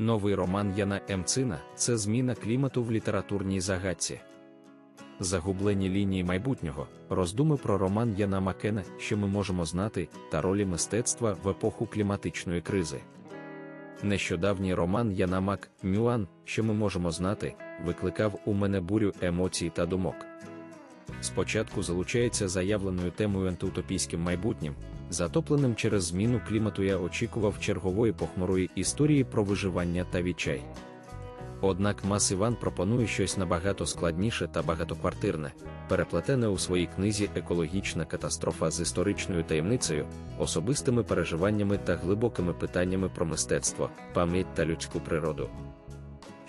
Новий роман Яна Емцина це зміна клімату в літературній загадці. Загублені лінії майбутнього, роздуми про роман Яна Макена, що ми можемо знати, та ролі мистецтва в епоху кліматичної кризи. Нещодавній роман Яна Мак Мюан, що ми можемо знати, викликав у мене бурю емоцій та думок. Спочатку залучається заявленою темою антиутопійським майбутнім, затопленим через зміну клімату я очікував чергової похмурої історії про виживання та відчай. Однак Мас Іван пропонує щось набагато складніше та багатоквартирне, переплетене у своїй книзі Екологічна катастрофа з історичною таємницею, особистими переживаннями та глибокими питаннями про мистецтво, пам'ять та людську природу.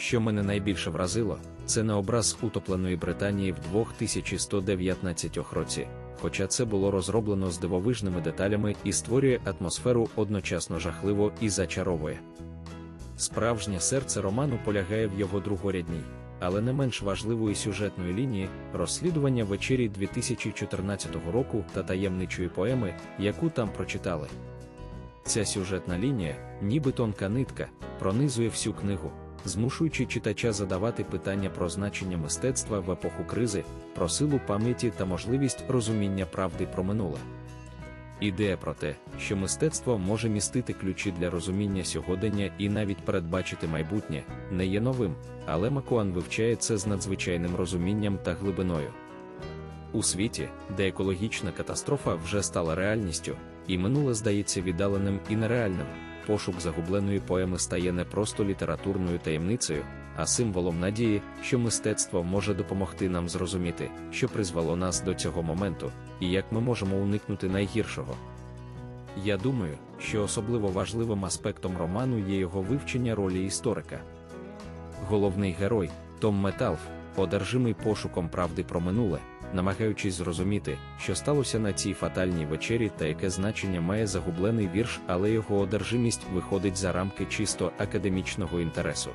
Що мене найбільше вразило, це не образ утопленої Британії в 2119 році, хоча це було розроблено з дивовижними деталями і створює атмосферу одночасно жахливо і зачаровує. Справжнє серце роману полягає в його другорядній, але не менш важливої сюжетної лінії розслідування вечері 2014 року та таємничої поеми, яку там прочитали. Ця сюжетна лінія, ніби тонка нитка, пронизує всю книгу, змушуючи читача задавати питання про значення мистецтва в епоху кризи, про силу пам'яті та можливість розуміння правди про минуле. Ідея про те, що мистецтво може містити ключі для розуміння сьогодення і навіть передбачити майбутнє, не є новим, але Макуан вивчає це з надзвичайним розумінням та глибиною. У світі, де екологічна катастрофа вже стала реальністю, і минуле здається віддаленим і нереальним, пошук загубленої поеми стає не просто літературною таємницею, а символом надії, що мистецтво може допомогти нам зрозуміти, що призвело нас до цього моменту, і як ми можемо уникнути найгіршого. Я думаю, що особливо важливим аспектом роману є його вивчення ролі історика. Головний герой Том Металф, одержимий пошуком правди про минуле, намагаючись зрозуміти, що сталося на цій фатальній вечері та яке значення має загублений вірш, але його одержимість виходить за рамки чисто академічного інтересу.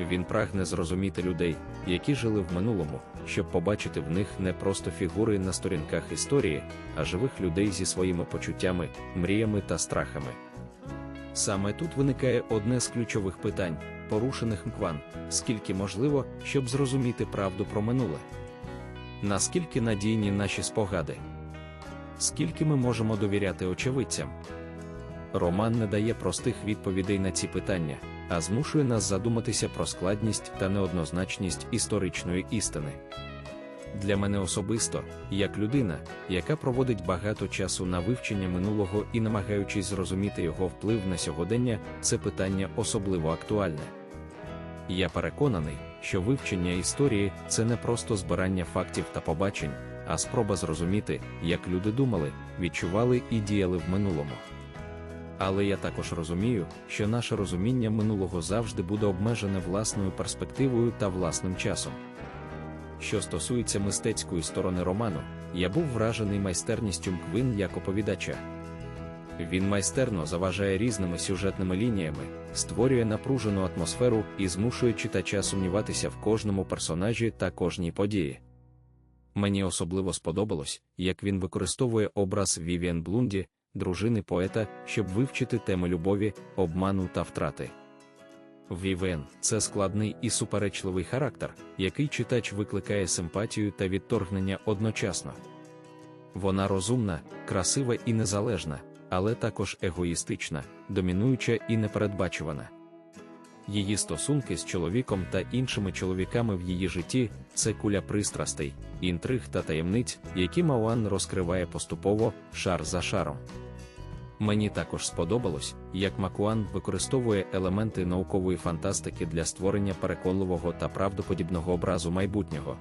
Він прагне зрозуміти людей, які жили в минулому, щоб побачити в них не просто фігури на сторінках історії, а живих людей зі своїми почуттями, мріями та страхами. Саме тут виникає одне з ключових питань, порушених мкван, скільки можливо, щоб зрозуміти правду про минуле. Наскільки надійні наші спогади? Скільки ми можемо довіряти очевидцям? Роман не дає простих відповідей на ці питання, а змушує нас задуматися про складність та неоднозначність історичної істини. Для мене особисто, як людина, яка проводить багато часу на вивчення минулого і намагаючись зрозуміти його вплив на сьогодення, це питання особливо актуальне. Я переконаний, що вивчення історії це не просто збирання фактів та побачень, а спроба зрозуміти, як люди думали, відчували і діяли в минулому. Але я також розумію, що наше розуміння минулого завжди буде обмежене власною перспективою та власним часом. Що стосується мистецької сторони роману, я був вражений майстерністю Мквин як оповідача. Він майстерно заважає різними сюжетними лініями, створює напружену атмосферу і змушує читача сумніватися в кожному персонажі та кожній події. Мені особливо сподобалось, як він використовує образ Вівіан Блунді, дружини поета, щоб вивчити теми любові, обману та втрати. Вівен це складний і суперечливий характер, який читач викликає симпатію та відторгнення одночасно. Вона розумна, красива і незалежна, але також егоїстична, домінуюча і непередбачувана. Її стосунки з чоловіком та іншими чоловіками в її житті це куля пристрастей, інтриг та таємниць, які Мауан розкриває поступово, шар за шаром. Мені також сподобалось, як Макуан використовує елементи наукової фантастики для створення переконливого та правдоподібного образу майбутнього.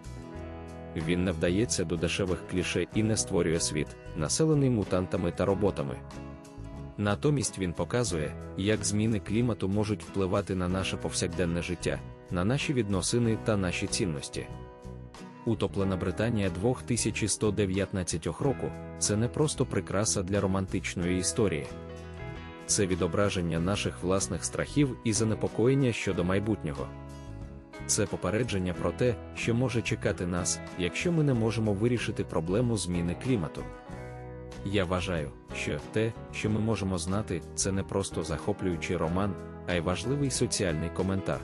Він не вдається до дешевих кліше і не створює світ, населений мутантами та роботами. Натомість він показує, як зміни клімату можуть впливати на наше повсякденне життя, на наші відносини та наші цінності. Утоплена Британія 2119 року це не просто прикраса для романтичної історії. Це відображення наших власних страхів і занепокоєння щодо майбутнього. Це попередження про те, що може чекати нас, якщо ми не можемо вирішити проблему зміни клімату. Я вважаю, що те, що ми можемо знати, це не просто захоплюючий роман, а й важливий соціальний коментар.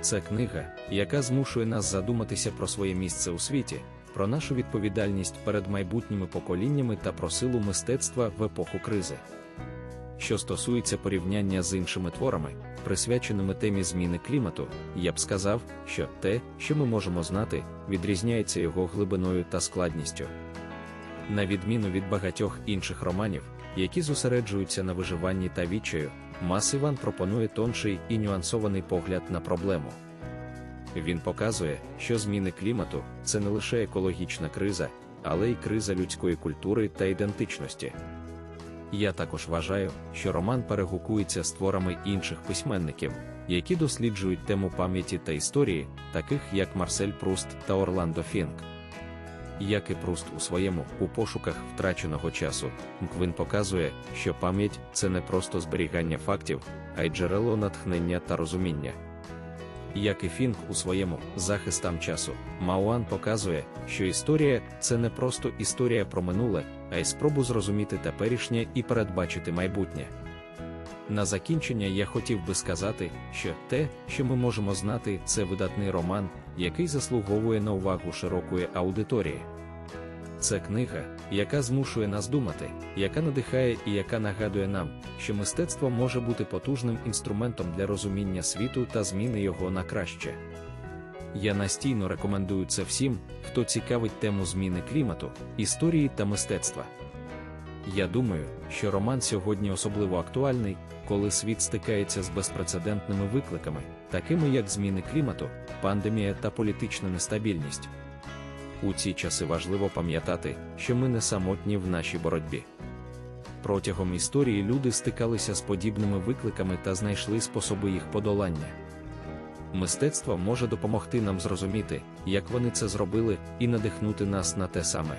Це книга, яка змушує нас задуматися про своє місце у світі, про нашу відповідальність перед майбутніми поколіннями та про силу мистецтва в епоху кризи. Що стосується порівняння з іншими творами, присвяченими темі зміни клімату, я б сказав, що те, що ми можемо знати, відрізняється його глибиною та складністю. На відміну від багатьох інших романів, які зосереджуються на виживанні та відчаю, Мас Іван пропонує тонший і нюансований погляд на проблему. Він показує, що зміни клімату це не лише екологічна криза, але й криза людської культури та ідентичності. Я також вважаю, що роман перегукується з творами інших письменників, які досліджують тему пам'яті та історії, таких як Марсель Пруст та Орландо Фінк. Як і Пруст у своєму у пошуках втраченого часу, Мквин показує, що пам'ять це не просто зберігання фактів, а й джерело натхнення та розуміння. Як і Фінк у своєму захистам часу, Мауан показує, що історія це не просто історія про минуле, а й спробу зрозуміти теперішнє і передбачити майбутнє. На закінчення я хотів би сказати, що те, що ми можемо знати, це видатний роман, який заслуговує на увагу широкої аудиторії. Це книга, яка змушує нас думати, яка надихає і яка нагадує нам, що мистецтво може бути потужним інструментом для розуміння світу та зміни його на краще. Я настійно рекомендую це всім, хто цікавить тему зміни клімату, історії та мистецтва. Я думаю, що роман сьогодні особливо актуальний, коли світ стикається з безпрецедентними викликами, такими як зміни клімату, пандемія та політична нестабільність. У ці часи важливо пам'ятати, що ми не самотні в нашій боротьбі. Протягом історії люди стикалися з подібними викликами та знайшли способи їх подолання. Мистецтво може допомогти нам зрозуміти, як вони це зробили, і надихнути нас на те саме.